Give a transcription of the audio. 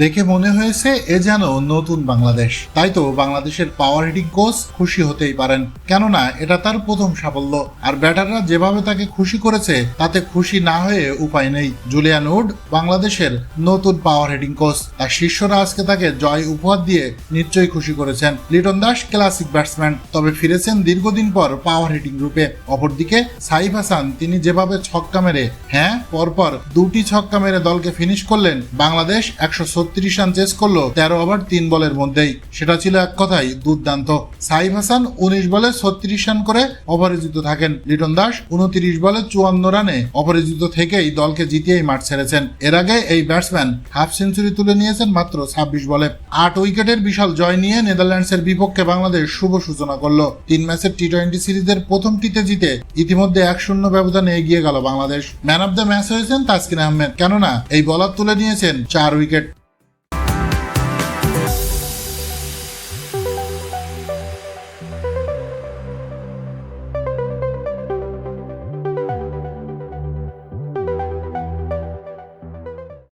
দেখে মনে হয়েছে এ যেন নতুন বাংলাদেশ। তাই তো বাংলাদেশের পাওয়ার হিটিং কোচ খুশি হতেই পারেন। কেননা এটা তার প্রথম সাফল্য। আর ব্যাটাররা যেভাবে তাকে খুশি করেছে, তাতে খুশি না হয়ে উপায় নেই। জুলিয়ান উড, বাংলাদেশের নতুন পাওয়ার হিটিং কোচ তার শিষ্যরা আজকে তাকে জয় উপহার দিয়ে নিশ্চয়ই খুশি করেছেন। লিটন দাস ক্লাসিক ব্যাটসম্যান তবে ফিরেছেন দীর্ঘদিন পর পাওয়ার হিটিং গ্রুপে অপরদিকে সাইফ হাসান, তিনি যেভাবে ছক্কা মেরে হ্যাঁ পরপর দুটি ছক্কা মেরে দলকে ফিনিশ করলেন, বাংলাদেশ একশো ছত্রিশ রান চেস করল তেরো ওভার তিন বলের মধ্যেই। সেটা ছিল এক কথাই, দুর্দান্ত। সাইফ হাসান উনিশ বলে ছত্রিশ রান করে অপরাজিত থাকেন। লিটন দাস উনত্রিশ বলে চুয়ান্ন রানে অপরাজিত থেকেই দলকে জিতিয়েই মাঠ ছেড়েছেন। এর আগে এই ব্যাটসম্যান হাফ সেঞ্চুরি তুলে নিয়েছেন মাত্র ছাব্বিশ বলে। আট উইকেটের বিশাল জয় নিয়ে নেদারল্যান্ডসের বিপক্ষে বাংলাদেশ শুভ সূচনা করল। তিন ম্যাচের টি টোয়েন্টি সিরিজের প্রথমটিতে জিতে ইতিমধ্যে এক শূন্য ব্যবধানে এগিয়ে গেল Bangladesh. Man of the match হয়েছেন তাসকিন আহমেদ। কেননা, এই বলার তুলে নিয়েছেন চার উইকেট।